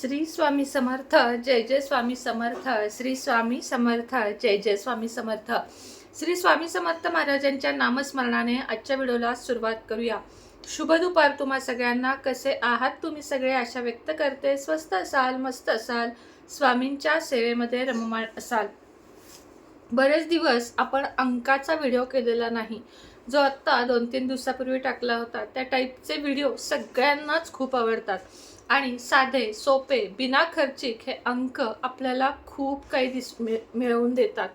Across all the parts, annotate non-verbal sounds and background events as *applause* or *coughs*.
श्री स्वामी समर्थ जय जय स्वामी समर्थ श्री स्वामी समर्थ जय जय स्वामी समर्थ. श्री स्वामी समर्थ महाराजांच्या नामस्मरणाने आजच्या व्हिडिओला सुरुवात करूया. शुभ दुपार तुम्हा सगळ्यांना. कसे आहात तुम्ही सगळे? आशा व्यक्त करते. स्वस्त असाल मस्त असाल. स्वामींच्या सेवेमध्ये रममाण असाल. बरेच दिवस आपण अंकाचा व्हिडिओ केलेला नाही. जो आत्ता दोन तीन दिवसापूर्वी टाकला होता. त्या टाईपचे व्हिडिओ सगळ्यांनाच खूप आवडतात. आणि साधे सोपे बिना खर्चिक हे अंक आपल्याला खूप काही दिस मिळ मिळवून देतात.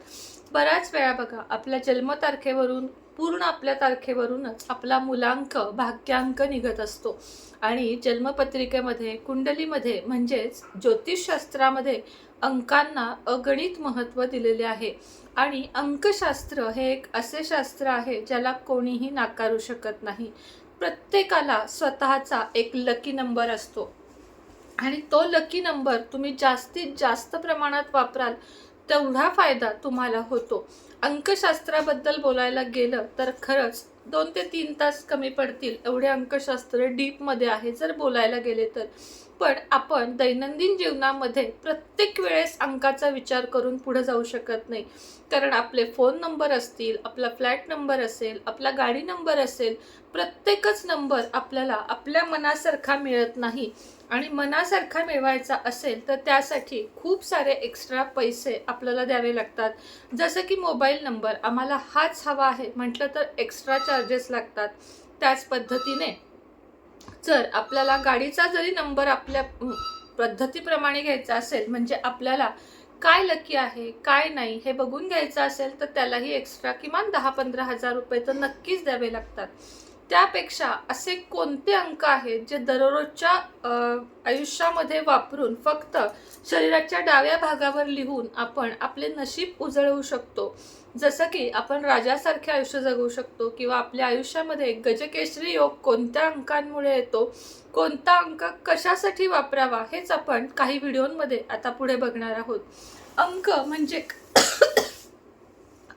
बऱ्याच वेळा बघा आपल्या जन्मतारखेवरून पूर्ण आपल्या तारखेवरूनच आपला मुलांक भाग्यांक निघत असतो. आणि जन्मपत्रिकेमध्ये कुंडलीमध्ये म्हणजेच ज्योतिषशास्त्रामध्ये अंकांना अगणित महत्त्व दिलेले आहे. आणि अंकशास्त्र हे एक असे शास्त्र आहे ज्याला कोणीही नाकारू शकत नाही. प्रत्येकाला स्वतःचा एक लकी नंबर असतो. आणि तो लकी नंबर तुम्ही जास्तीत जास्त प्रमाणात वापराल तेवढा फायदा तुम्हाला होतो. अंकशास्त्राबद्दल बोलायला गेलं तर खरंच दोन ते तीन तास कमी पडतील एवढे अंकशास्त्र डीपमध्ये आहे जर बोलायला गेले तर. पण आपण दैनंदिन जीवनामध्ये प्रत्येक वेळेस अंकाचा विचार करून पुढे जाऊ शकत नाही. कारण आपले फोन नंबर असतील आपला फ्लॅट नंबर असेल आपला गाडी नंबर असेल प्रत्येकच नंबर आपल्याला आपल्या मनासारखा मिळत नाही. आणि मनासारखा मिळवायचा असेल तर त्यासाठी खूप सारे एक्स्ट्रा पैसे आपल्याला द्यावे लागतात. जसं की मोबाईल नंबर आम्हाला हाच हवा आहे म्हटलं तर एक्स्ट्रा चार्जेस लागतात. त्याच पद्धतीने जर आपल्याला गाडीचा जरी नंबर आपल्या पद्धतीप्रमाणे घ्यायचा असेल म्हणजे आपल्याला काय लकी आहे काय नाही हे बघून घ्यायचं असेल तर त्यालाही एक्स्ट्रा किमान दहा पंधरा हजार रुपये तर नक्कीच द्यावे लागतात. त्यापेक्षा असे कोणते अंक आहेत जे दररोजच्या आयुष्यामध्ये वापरून फक्त शरीराच्या डाव्या भागावर लिहून आपण आपले नशीब उजळवू शकतो? जसं की आपण राजासारखे आयुष्य जगू शकतो किंवा आपल्या आयुष्यामध्ये गजकेशरी योग कोणत्या अंकांमुळे येतो? कोणता अंक कशासाठी वापरावा? हेच आपण काही व्हिडिओमध्ये आता पुढे बघणार आहोत. अंक म्हणजे *coughs*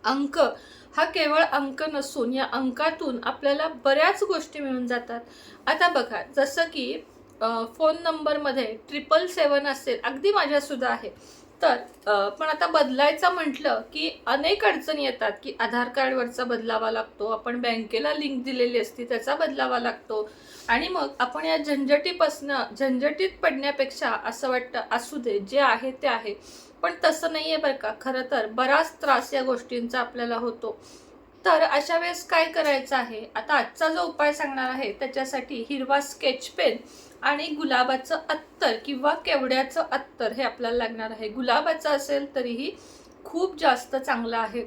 अंक हा केवळ अंक नसून या अंकातून आपल्याला बऱ्याच गोष्टी मिळून जातात. आता बघा जसं की फोन नंबरमध्ये ट्रिपल सेवन असेल अगदी माझ्यासुद्धा आहे. तर पण आता बदलायचं म्हटलं की अनेक अडचणी येतात की आधार कार्डवरचा बदलावा लागतो आपण बँकेला लिंक दिलेली असती त्याचा बदलावा लागतो. आणि मग आपण या झंझटीपासनं झंझटीत पडण्यापेक्षा असं वाटतं असू दे जे आहे ते आहे. पण तसं नाही आहे बरं का. खरं तर बराच त्रास या गोष्टींचा आपल्याला होतो. तर अशा वेळेस काय करायचं आहे? आता आजचा जो उपाय सांगणार आहे त्याच्यासाठी हिरवा स्केच पेन आणि गुलाबाचं अत्तर किंवा केवड्याचं अत्तर हे आपल्याला लागणार आहे. गुलाबाचं असेल तरीही खूप जास्त चांगलं आहे.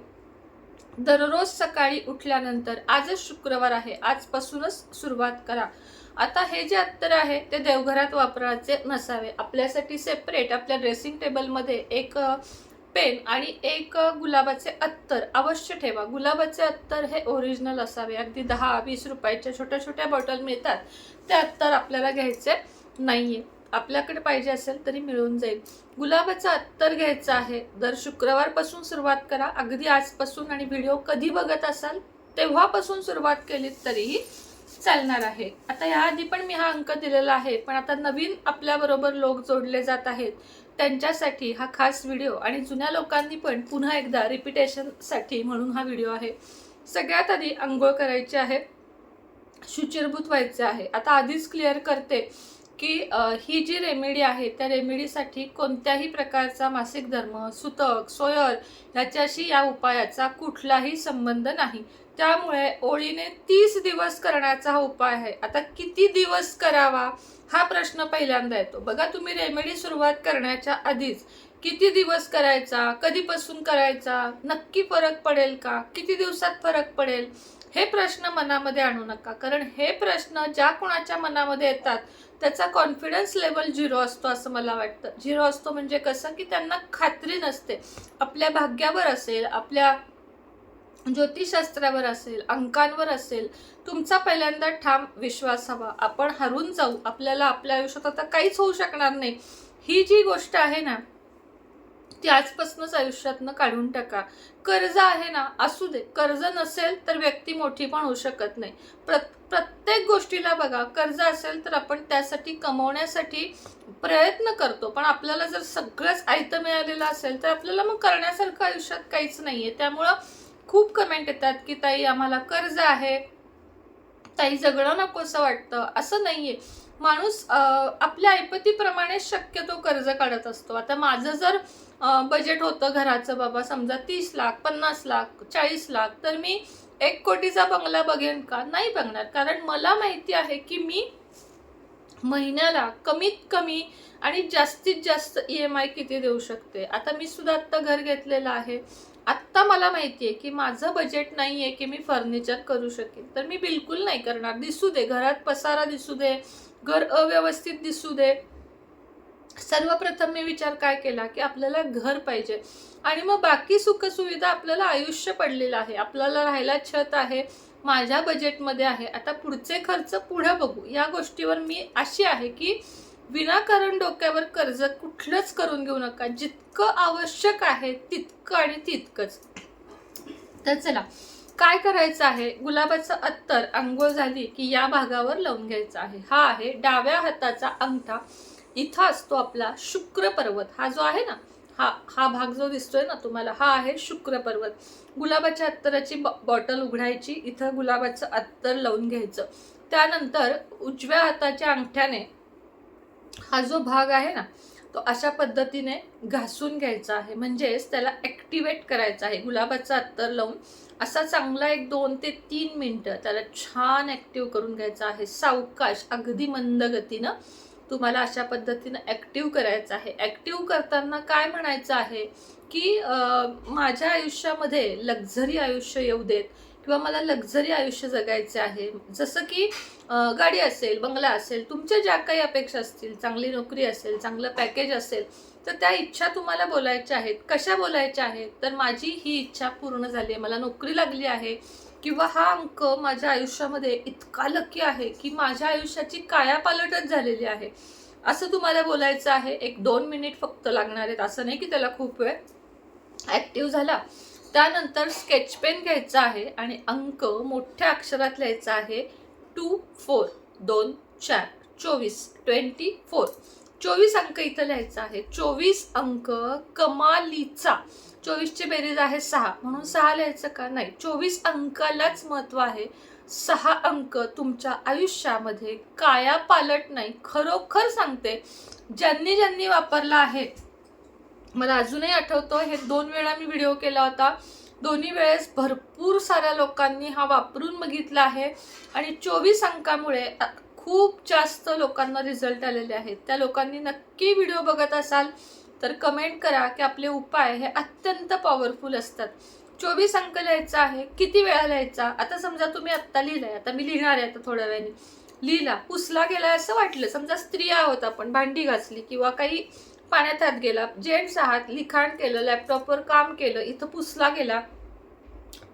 दररोज सकाळी उठल्यानंतर आजच शुक्रवार आहे. आजपासूनच सुरुवात करा. आता हे जे अत्तर आहे ते देवघरात वापरायचे नसावे. आपल्यासाठी सेपरेट आपल्या ड्रेसिंग टेबलमध्ये एक पेन आणि एक गुलाबाचे अत्तर अवश्य ठेवा. गुलाबाचे अत्तर हे ओरिजिनल असावे. अगदी दहा वीस रुपयाच्या छोट्या छोट्या बॉटल मिळतात. ते अत्तर आपल्याला घ्यायचे नाही आहे आपल्याकडे पाहिजे असेल तरी मिळून जाईल. गुलाबाचं अत्तर घ्यायचं आहे. दर शुक्रवारपासून सुरुवात करा. अगदी आजपासून आणि व्हिडिओ कधी बघत असाल तेव्हापासून सुरुवात केलीत तरीही चालणार आहे. आता याआधी पण मी हा अंक दिलेला आहे पण आता नवीन आपल्याबरोबर लोक जोडले जात आहेत. त्यांच्यासाठी हा खास व्हिडिओ आणि जुन्या लोकांनी पण पुन्हा एकदा रिपिटेशनसाठी म्हणून हा व्हिडिओ आहे. सगळ्यात आधी आंघोळ करायची आहे. शुचिरभूत व्हायचे आहे. आता आधीच क्लिअर करते की ही जी रेमेडी आहे त्या रेमेडीसाठी कोणत्याही प्रकारचा मासिक धर्म सुतक सोयर ह्याच्याशी या उपायाचा कुठलाही संबंध नाही. त्यामुळे ओळीने तीस दिवस करण्याचा हा उपाय आहे. आता किती दिवस करावा हा प्रश्न पहिल्यांदा येतो. बघा तुम्ही रेमेडी सुरुवात करण्याच्या आधीच किती दिवस करायचा कधीपासून करायचा नक्की फरक पडेल का किती दिवसात फरक पडेल हे प्रश्न मनामध्ये आणू नका. कारण हे प्रश्न ज्या कोणाच्या मनामध्ये येतात त्याचा कॉन्फिडन्स लेवल झिरो असतो असं मला वाटतं. झिरो असतो म्हणजे कसं की त्यांना खात्री नसते. आपल्या भाग्यावर असेल आपल्या ज्योतिषशास्त्रावर असेल अंकांवर असेल तुमचा पहिल्यांदा ठाम विश्वास हवा. आपण हरून जाऊ. आपल्याला आपल्या आयुष्यात आता काहीच होऊ शकणार नाही. ही जी गोष्ट आहे ना ती आजपासूनच आयुष्यातनं काढून टाका. कर्ज आहे ना असू दे. कर्ज नसेल तर व्यक्ती मोठी पण होऊ शकत नाही. प्र प्रत्येक गोष्टीला बघा. कर्ज असेल तर आपण त्यासाठी कमवण्यासाठी प्रयत्न करतो. पण आपल्याला जर सगळंच आयतं मिळालेलं असेल तर आपल्याला मग करण्यासारखं आयुष्यात काहीच नाही आहे त्यामुळं खूप कमेंट येतात की ताई आम्हाला कर्ज आहे. ताई जगणं नकोसं वाटतं. असं नाहीये. माणूस आपल्या ऐपतीप्रमाणे शक्यतो कर्ज काढत असतो. आता माझं जर बजेट होतं घराचं बाबा समजा तीस लाख पन्नास लाख चाळीस लाख तर मी एक कोटीचा बंगला बघेन का? नाही बघणार. कारण मला माहिती आहे की मी महिन्याला कमीत कमी आणि जास्तीत जास्त ई एम आय किती देऊ शकते? आता मी सुद्धा आत्ता घर घेतलेलं आहे. आत्ता मला माहिती आहे की माझं बजेट नाही आहे की मी फर्निचर करू शकेन. तर मी बिलकुल नाही करणार. दिसू दे घरात पसारा दिसू दे घर अव्यवस्थित दिसू दे. सर्वप्रथम मी विचार काय केला की आपल्याला घर पाहिजे. आणि मग बाकी सुखसुविधा आपल्याला आयुष्य पडलेलं आहे. आपल्याला राहायला छत आहे माझ्या बजेटमध्ये आहे. आता पुढचे खर्च पुढं बघू. या गोष्टीवर मी अशी आहे की विनाकारण डोक्यावर कर्ज कुठलंच करून घेऊ नका. जितकं आवश्यक आहे तितकं आणि तितकंच. तर चला काय करायचं आहे? गुलाबाचं अत्तर आंघोळ झाली की या भागावर लावून घ्यायचं आहे. हा आहे डाव्या हाताचा अंगठा. इथं असतो आपला शुक्र पर्वत. हा जो आहे ना हा हा भाग जो दिसतोय ना तुम्हाला हा आहे शुक्र पर्वत. गुलाबाच्या अत्तराची ब- बॉटल उघडायची. इथं गुलाबाचं अत्तर लावून घ्यायचं. त्यानंतर उजव्या हाताच्या अंगठ्याने हा जो भाग आहे ना तो अशा पद्धतीने घासून घ्यायचा आहे. म्हणजेच त्याला ॲक्टिवेट करायचा आहे. गुलाबाचा अत्तर लावून असा चांगला एक दोन ते तीन मिनटं त्याला छान ॲक्टिव्ह करून घ्यायचा आहे. सावकाश अगदी मंद गतीनं तुम्हाला अशा पद्धतीनं ॲक्टिव्ह करायचं आहे. ॲक्टिव्ह करताना काय म्हणायचं आहे? की माझ्या आयुष्यामध्ये लक्झरी आयुष्य येऊ देत. किंवा मला लक्झरी आयुष्य जगायचे आहे. जसं की गाडी असेल बंगला असेल तुमच्या ज्या काही अपेक्षा असतील चांगली नोकरी असेल चांगलं पॅकेज असेल तर त्या इच्छा तुम्हाला बोलायच्या आहेत. कशा बोलायच्या आहेत? तर माझी ही इच्छा पूर्ण झाली आहे. मला नोकरी लागली आहे. किंवा हा अंक माझ्या आयुष्यामध्ये इतका लकी आहे की माझ्या आयुष्याची कायापालटच झालेली आहे. असं तुम्हाला बोलायचं आहे. एक दोन मिनिट फक्त लागणार आहेत. असं नाही की त्याला खूप वेळ ॲक्टिव्ह झाला. त्यानंतर स्केच पेन घ्यायचा आहे आणि अंक मोठ्या अक्षरात लिहायचा आहे. टू फोर दोन चार. चोवीस ट्वेंटी फोर चोवीस अंक इथं लिहायचा आहे. चोवीस अंक कमालीचा. चोवीसची बेरीज आहे सहा. म्हणून सहा लिहायचं का? नाही. चोवीस अंकालाच महत्त्व आहे. सहा अंक तुमच्या आयुष्यामध्ये काया पालट नाही. खरोखर सांगते ज्यांनी ज्यांनी वापरला आहे मला अजूनही आठवतो हे दोन वेळा मी व्हिडिओ केला होता. दोन्ही वेळेस भरपूर साऱ्या लोकांनी हा वापरून बघितला आहे. आणि चोवीस अंकामुळे खूप जास्त लोकांना रिझल्ट आलेले आहेत. त्या लोकांनी नक्की व्हिडिओ बघत असाल तर कमेंट करा की आपले उपाय हे अत्यंत पॉवरफुल असतात. चोवीस अंक लिहायचा आहे किती वेळा लिहायचा? आता समजा तुम्ही आत्ता लिहिलाय आता मी लिहिणार आहे आता थोड्या वेळाने. लिहिला पुसला गेलाय असं वाटलं. समजा स्त्रिया आहोत आपण भांडी घासली किंवा काही पाण्यात हात गेला. जेंट्स आहात लिखाण केलं लॅपटॉपवर काम केलं इथं पुसला गेला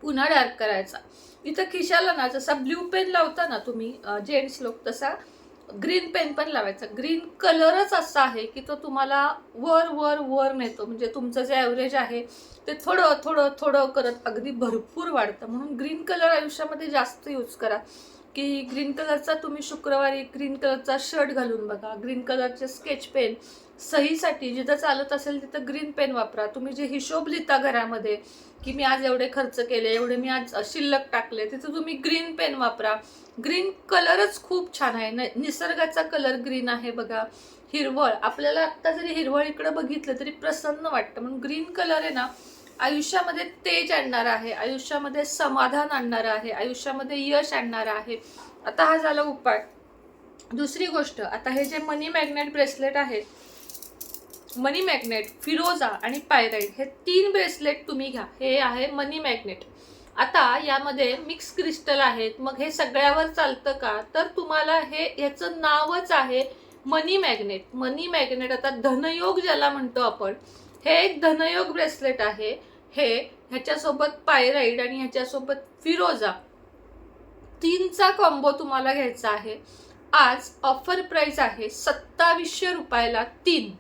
पुन्हा डार्क करायचा. इथं खिशाला ना जसा ब्ल्यू पेन लावता ना तुम्ही जेंट्स लोक तसा ग्रीन पेन पण लावायचा. ग्रीन कलरच असा आहे की तो तुम्हाला वर वर वर नेतो. म्हणजे तुमचं जे ॲव्हरेज आहे ते थोडं थोडं थोडं करत अगदी भरपूर वाढतं. म्हणून ग्रीन कलर आयुष्यामध्ये जास्त यूज करा. की ग्रीन कलरचा तुम्ही शुक्रवारी ग्रीन कलरचा शर्ट घालून बघा. ग्रीन कलरचे स्केच पेन सहीसाठी जिथं चालत असेल तिथं ग्रीन पेन वापरा. तुम्ही जे हिशोब लिहिता घरामध्ये की मी आज एवढे खर्च केले एवढे मी आज शिल्लक टाकले तिथं तुम्ही ग्रीन पेन वापरा. ग्रीन कलरच खूप छान आहे. न निसर्गाचा कलर ग्रीन आहे बघा. हिरवळ. आपल्याला आत्ता जरी हिरवळ इकडं बघितलं तरी प्रसन्न वाटतं. म्हणून ग्रीन कलर आहे ना आयुष्यामध्ये तेज आणणार आहे. आयुष्यामध्ये समाधान आणणार आहे. आयुष्यामध्ये यश आणणार आहे. आता हा झाला उपाय. दुसरी गोष्ट आता हे जे मनी मॅग्नेट ब्रेसलेट आहे मनी मॅग्नेट फिरोजा आणि पायराईड हे तीन ब्रेसलेट तुम्ही घ्या. हे आहे मनी मॅग्नेट. आता यामध्ये मिक्स क्रिस्टल आहेत. मग हे सगळ्यावर चालतं का? तर तुम्हाला हे ह्याचं नावच आहे मनी मॅग्नेट. मनी मॅग्नेट आता धनयोग ज्याला म्हणतो आपण हे एक धनयोग ब्रेसलेट आहे. हे ह्याच्यासोबत पायराईड आणि ह्याच्यासोबत फिरोजा तीनचा कॉम्बो तुम्हाला घ्यायचा आहे. आज ऑफर प्राईस आहे सत्तावीसशे रुपयाला तीन.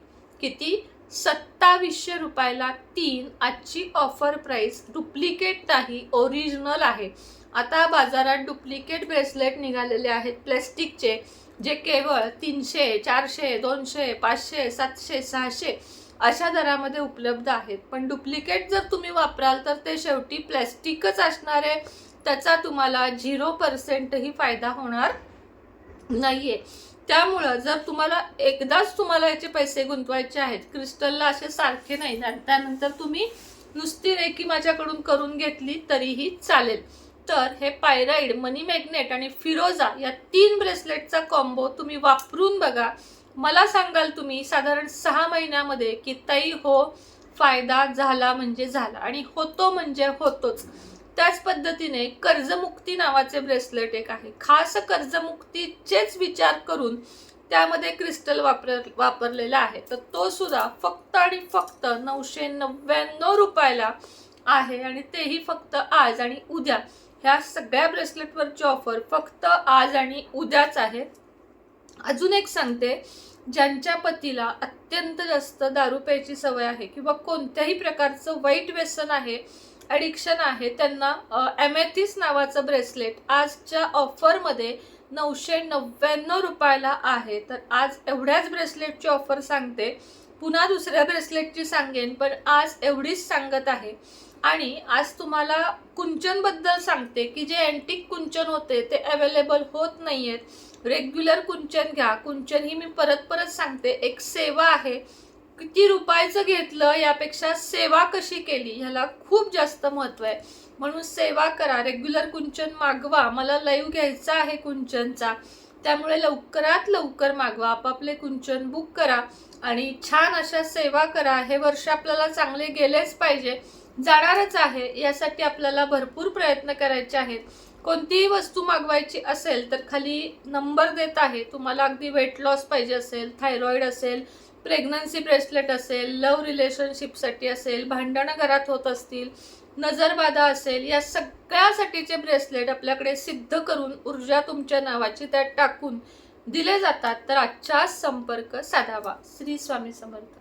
किती? सत्तावीसशे रुपयाला तीन आजची ऑफर प्राईस डुप्लिकेट नाही ओरिजिनल आहे. आता बाजारात डुप्लिकेट ब्रेसलेट निघालेले आहेत प्लॅस्टिकचे जे केवळ तीनशे चारशे दोनशे पाचशे सातशे सहाशे अशा दरामध्ये उपलब्ध आहेत. पण डुप्लिकेट जर तुम्ही वापराल तर ते शेवटी प्लॅस्टिकच असणार आहे. त्याचा तुम्हाला झिरो पर्सेंटही फायदा होणार नाही आहे त्यामुळं जर तुम्हाला एकदाच तुम्हाला याचे पैसे गुंतवायचे आहेत क्रिस्टलला असे सारखे नाही. त्यानंतर तुम्ही नुसती रेकी माझ्याकडून करून घेतली तरीही चालेल. तर हे पायराईड मनी मॅग्नेट आणि फिरोजा या तीन ब्रेसलेटचा कॉम्बो तुम्ही वापरून बघा. मला सांगाल तुम्ही साधारण सहा महिन्यामध्ये की तई हो फायदा झाला म्हणजे झाला आणि होतो म्हणजे होतोच. त्याच पद्धतीने कर्जमुक्ती नावाचे ब्रेसलेट एक आहे. खास कर्जमुक्तीचेच विचार करून त्यामध्ये क्रिस्टल वापर वापरलेला आहे. तर तो सुद्धा फक्त आणि फक्त नऊशे नव्याण्णव रुपयाला आहे आणि तेही फक्त आज आणि उद्या. ह्या सगळ्या ब्रेसलेटवरची ऑफर फक्त आज आणि उद्याच आहे. अजून एक सांगते ज्यांच्या पतीला अत्यंत जास्त दारू प्यायची सवय आहे किंवा कोणत्याही प्रकारचं वाईट व्यसन आहे ॲडिक्शन आहे त्यांना ॲमेथिस नावाचं ब्रेसलेट आजच्या ऑफरमध्ये नऊशे नव्याण्णव रुपयाला आहे. तर आज एवढ्याच ब्रेसलेटची ऑफर सांगते. पुन्हा दुसऱ्या ब्रेसलेटची सांगेन पण आज एवढीच सांगत आहे. आणि आज तुम्हाला कुंचनबद्दल सांगते की जे अँटिक कुंचन होते ते अवेलेबल होत नाही आहेत रेग्युलर कुंचन घ्या. कुंचन ही मी परत परत सांगते. एक सेवा आहे. किती रुपयाचं घेतलं यापेक्षा सेवा कशी केली? ह्याला खूप जास्त महत्त्व आहे. म्हणून सेवा करा. रेग्युलर कुंचन मागवा. मला लाईव्ह घ्यायचा आहे कुंचनचा. त्यामुळे लवकरात लवकर मागवा. आपापले कुंचन बुक करा आणि छान अशा सेवा करा. हे वर्ष आपल्याला चांगले गेलेच पाहिजे. जाणारच आहे. यासाठी आपल्याला भरपूर प्रयत्न करायचे आहेत. कोणतीही वस्तू मागवायची असेल तर खाली नंबर देत आहे. तुम्हाला अगदी वेट लॉस पाहिजे असेल थायरॉईड असेल प्रेग्नन्सी ब्रेसलेट असेल लव्ह रिलेशनशिपसाठी असेल भांडणं घरात होत असतील नजरबाधा असेल या सगळ्यासाठीचे ब्रेसलेट आपल्याकडे सिद्ध करून ऊर्जा तुमच्या नावाची त्यात टाकून दिले जातात. तर आजच्या संपर्क साधावा. श्री स्वामी समर्थ.